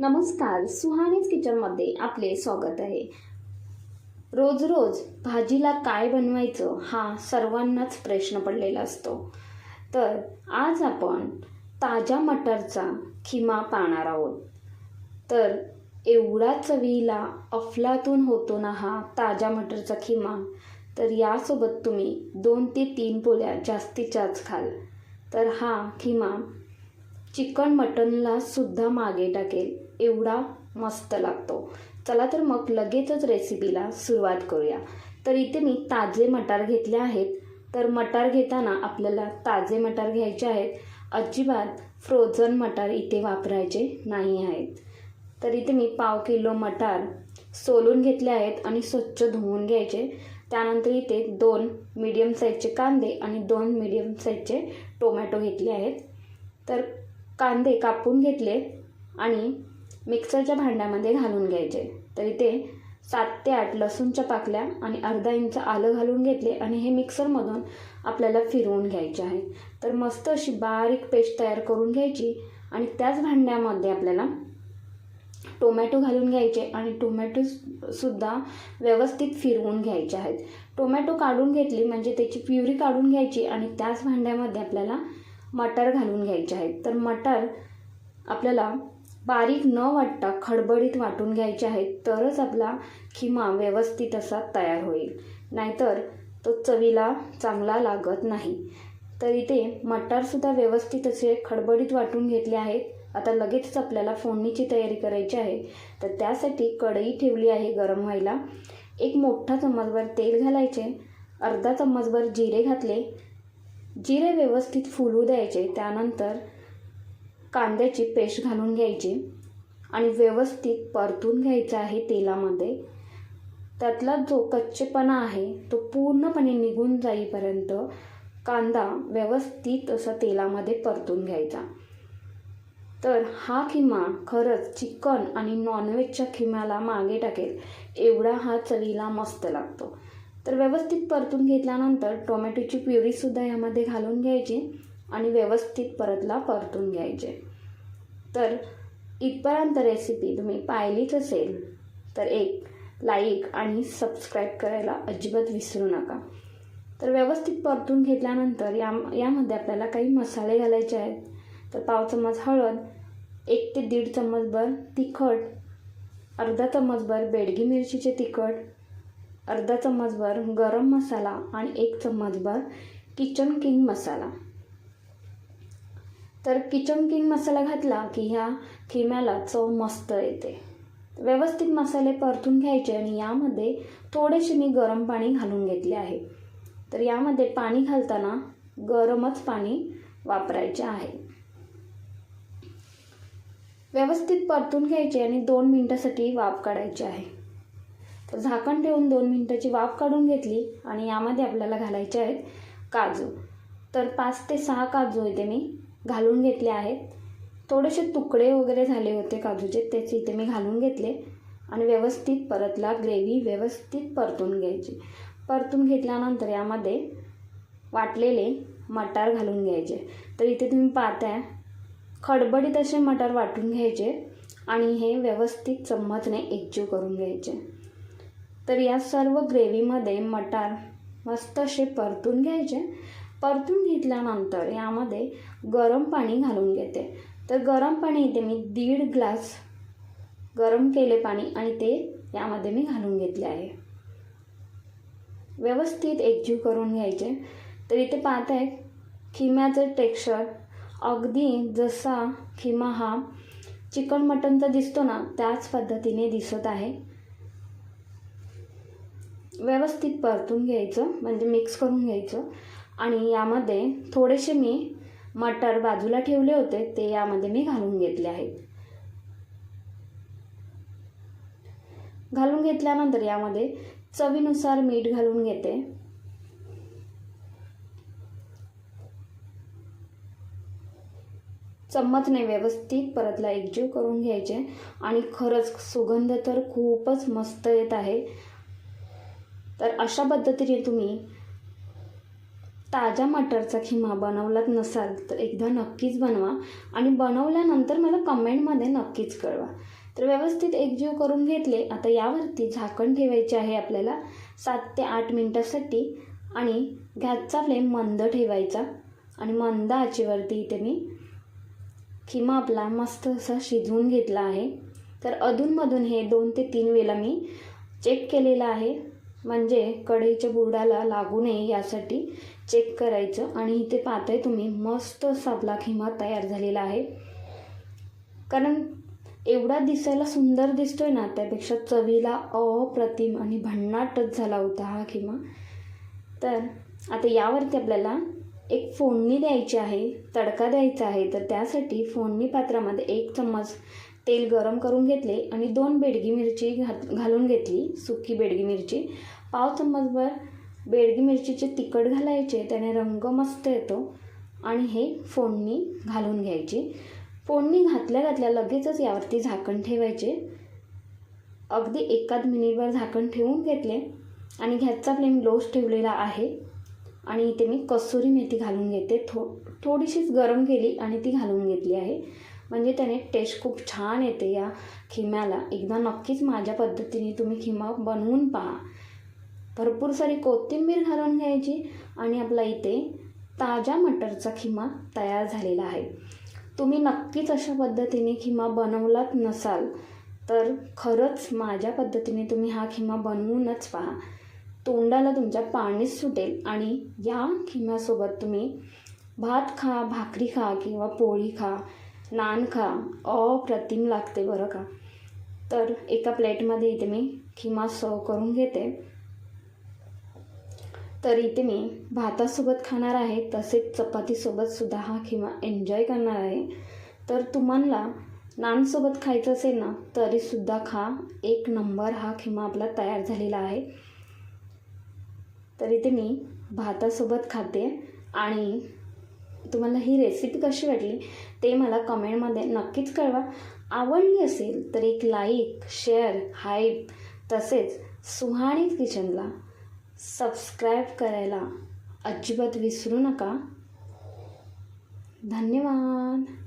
नमस्कार सुहानीज किचनमध्ये आपले स्वागत आहे. रोज रोज भाजीला काय बनवायचं हा सर्वांनाच प्रश्न पडलेला असतो. तर आज आपण ताज्या मटरचा खिमा पाहणार आहोत. तर एवढा चवीला अफलातून होतो ना हा ताज्या मटरचा खिमा तर यासोबत तुम्ही दोन ते तीन पोल्या जास्तीच्याच खाल. तर हा खिमा चिकन मटनला सुद्धा मागे टाकेल. एवढा मस्त लागतो. चला तर मग लगेचच रेसिपीला सुरुवात करूया. तर इथे मी ताजे मटार घेतले आहेत. तर मटार घेताना आपल्याला ताजे मटार घ्यायचे आहेत. अजिबात फ्रोझन मटार इथे वापरायचे नाही आहेत. तर इथे मी पाव किलो मटार सोलून घेतले आहेत आणि स्वच्छ धुवून घ्यायचे. त्यानंतर इथे दोन मीडियम साईजचे कांदे आणि दोन मीडियम साईजचे टोमॅटो घेतले आहेत. तर कांदे कापून घेतले आणि मिक्सरच्या भांड्यामध्ये घालून घ्यायचे. तर इथे सात ते आठ लसूणच्या पाकल्या आणि अर्धा इंच आलं घालून घेतले आणि हे मिक्सरमधून आपल्याला फिरवून घ्यायचे आहे. तर मस्त अशी बारीक पेस्ट तयार करून घ्यायची आणि त्याच भांड्यामध्ये आपल्याला टोमॅटो घालून घ्यायचे आणि टोमॅटो सुद्धा व्यवस्थित फिरवून घ्यायचे आहेत. टोमॅटो काढून घेतली म्हणजे त्याची प्युरी काढून घ्यायची आणि त्याच भांड्यामध्ये आपल्याला मटार घालून घ्यायचे आहेत. तर मटार आपल्याला बारीक न वाटता खडबडीत वाटून घ्यायचे आहेत. तरच आपला खिमा व्यवस्थित असा तयार होईल. नाहीतर तो चवीला चांगला लागत नाही. तर इथे मटारसुद्धा व्यवस्थित असे खडबडीत वाटून घेतले आहेत. आता लगेचच आपल्याला फोडणीची तयारी करायची आहे. तर त्यासाठी कढई ठेवली आहे गरम व्हायला. एक मोठा चम्मचभर तेल घालायचे. अर्धा चम्मचभर जिरे घातले. जिरे व्यवस्थित फुलू द्यायचे त्यानंतर कांद्याची पेस्ट घालून घ्यायची आणि व्यवस्थित परतून घ्यायचा आहे तेलामध्ये. त्यातला जो कच्चेपणा आहे तो पूर्णपणे निघून जाईपर्यंत कांदा व्यवस्थित असा तेलामध्ये परतून घ्यायचा. तर हा खिमा खरंच चिकन आणि नॉनव्हेजच्या खिम्याला मागे टाकेल एवढा हा चवीला मस्त लागतो. तर व्यवस्थित परतून घेतल्यानंतर टोमॅटोची प्युरीसुद्धा यामध्ये घालून घ्यायची आणि व्यवस्थित परतला परतून घ्यायचे. तर इथपर्यंत रेसिपी तुम्ही पाहिलीच असेल तर एक लाईक आणि सबस्क्राईब करायला अजिबात विसरू नका. तर व्यवस्थित परतून घेतल्यानंतर या यामध्ये आपल्याला काही मसाले घालायचे आहेत. तर पाव चम्मच हळद एक ते दीड चम्मचभर तिखट अर्धा चम्मचभर बेडगी मिरचीचे तिखट अर्धा चम्मचभर गरम मसाला आणि एक चम्मचभर किचन किंग मसाला. तर किचन किंग मसाला घातला की ह्या खिम्याला चव मस्त येते. व्यवस्थित मसाले परतून घ्यायचे आणि यामध्ये थोडेसे मी गरम पाणी घालून घेतले आहे. तर यामध्ये पाणी घालताना गरमच पाणी वापरायचे आहे. व्यवस्थित परतून घ्यायचे आणि दोन मिनटासाठी वाफ काढायची आहे. तर झाकण ठेवून दोन मिनटाची वाफ काढून घेतली आणि यामध्ये आपल्याला घालायचे आहेत काजू. तर पाच ते सहा काजू इथे मी घालून घेतले आहेत. थोडेसे तुकडे वगैरे झाले होते काजूचे तेच इथे मी घालून घेतले आणि व्यवस्थित परतला ग्रेव्ही व्यवस्थित परतून घ्यायची. परतून घेतल्यानंतर यामध्ये वाटलेले मटार घालून घ्यायचे. तर इथे तुम्ही पाहताय खडबडीत असे मटार वाटून घ्यायचे आणि हे व्यवस्थित चम्मचने एकजीव करून घ्यायचे. तर या सर्व ग्रेव्हीमध्ये मटार मस्त असे परतून घ्यायचे. परतून घेतल्यानंतर यामध्ये गरम पाणी घालून घेते. तर गरम पाणी इथे मी दीड ग्लास गरम केले पाणी आणि ते यामध्ये मी घालून घेतले आहे. व्यवस्थित एकजीव करून घ्यायचे. तर इथे पाहत आहे खिम्याचं टेक्स्चर अगदी जसा खिमा हा चिकन मटनचा दिसतो ना त्याच पद्धतीने दिसत आहे. व्यवस्थित परतून घ्यायचं म्हणजे मिक्स करून घ्यायचं. आणि यामध्ये थोडेसे मी मटर बाजूला ठेवले होते ते यामध्ये मी घालून घेतले आहेत. घालून घेतल्यानंतर यामध्ये चवीनुसार मीठ घालून घेते. चम्मचने व्यवस्थित परतला एकजीव करून घ्यायचे. आणि खरंच सुगंध तर खूपच मस्त येत आहे. तर अशा पद्धतीने तुम्ही ताज्या मटरचा खिमा बनवलात नसाल तर एकदा नक्कीच बनवा. आणि बनवल्यानंतर मला कमेंटमध्ये नक्कीच कळवा. तर व्यवस्थित एकजीव करून घेतले. आता यावरती झाकण ठेवायचे आहे आपल्याला सात ते आठ मिनटासाठी. आणि गॅसचा फ्लेम मंद ठेवायचा. आणि मंद आचेवरती इथे मी खिमा आपला मस्त असा शिजवून घेतला आहे. तर अधूनमधून हे दोन ते तीन वेळा मी चेक केलेलं आहे. म्हणजे कढईच्या बुडाला लागू नये यासाठी चेक करायचं. आणि इथे पाहताय तुम्ही मस्त साबला खिमा तयार झालेला आहे. कारण एवढा दिसायला सुंदर दिसतोय ना त्यापेक्षा चवीला अप्रतिम आणि भन्नाटच झाला होता हा खिमा. तर आता यावरती आपल्याला एक फोडणी द्यायची आहे तडका द्यायचा आहे. तर त्यासाठी फोडणी पात्रामध्ये एक चम्मच तेल गरम करून घेतले आणि दोन बेडगी मिरची घात घालून घेतली सुकी बेडगी मिरची. पाव चम्मचभर बेडगी मिरचीचे तिखट घालायचे त्याने रंग मस्त येतो. आणि हे फोडणी घालून घ्यायची. फोडणी घातल्या घातल्या लगेचच यावरती झाकण ठेवायचे. अगदी एकाद मिनिटभर झाकण ठेवून घेतले आणि गॅसचा फ्लेम लोच ठेवलेला आहे. आणि इथे मी कसुरी मेथी घालून घेते. थो थोडीशीच गरम केली आणि ती घालून घेतली आहे. म्हणजे त्याने टेस्ट खूप छान येते या खिम्याला. एकदा नक्कीच माझ्या पद्धतीने तुम्ही खिमा बनवून पहा. भरपूर सारी कोथिंबीर घालून घ्यायची आणि आपला इथे ताज्या मटरचा खिमा तयार झालेला आहे. तुम्ही नक्कीच अशा पद्धतीने खिमा बनवलात नसाल तर खरंच माझ्या पद्धतीने तुम्ही हा खिमा बनवूनच पहा. तोंडाला तुमच्या पाणीच सुटेल आणि या खिम्यासोबत तुम्ही भात खा भाकरी खा किंवा पोळी खा. नान खा अप्रतिम लागते बरं का. तर एका प्लेटमध्ये इथे मी खिमा सर्व करून घेते. तर इथे मी भातासोबत खाणार आहे तसेच चपातीसोबतसुद्धा हा खिमा एन्जॉय करणार आहे. तर तुम्हाला नानसोबत खायचं असेल ना तरीसुद्धा खा. एक नंबर हा खिमा आपला तयार झालेला आहे. तर इथे मी भातासोबत खाते आणि तुम्हाला ही रेसिपी कशी वाटली ते मला कमेंटमध्ये नक्कीच कळवा. आवडली असेल तर एक लाईक शेअर हाईप तसेच सुहाणी किचनला सबस्क्राईब करायला अजिबात विसरू नका. धन्यवाद.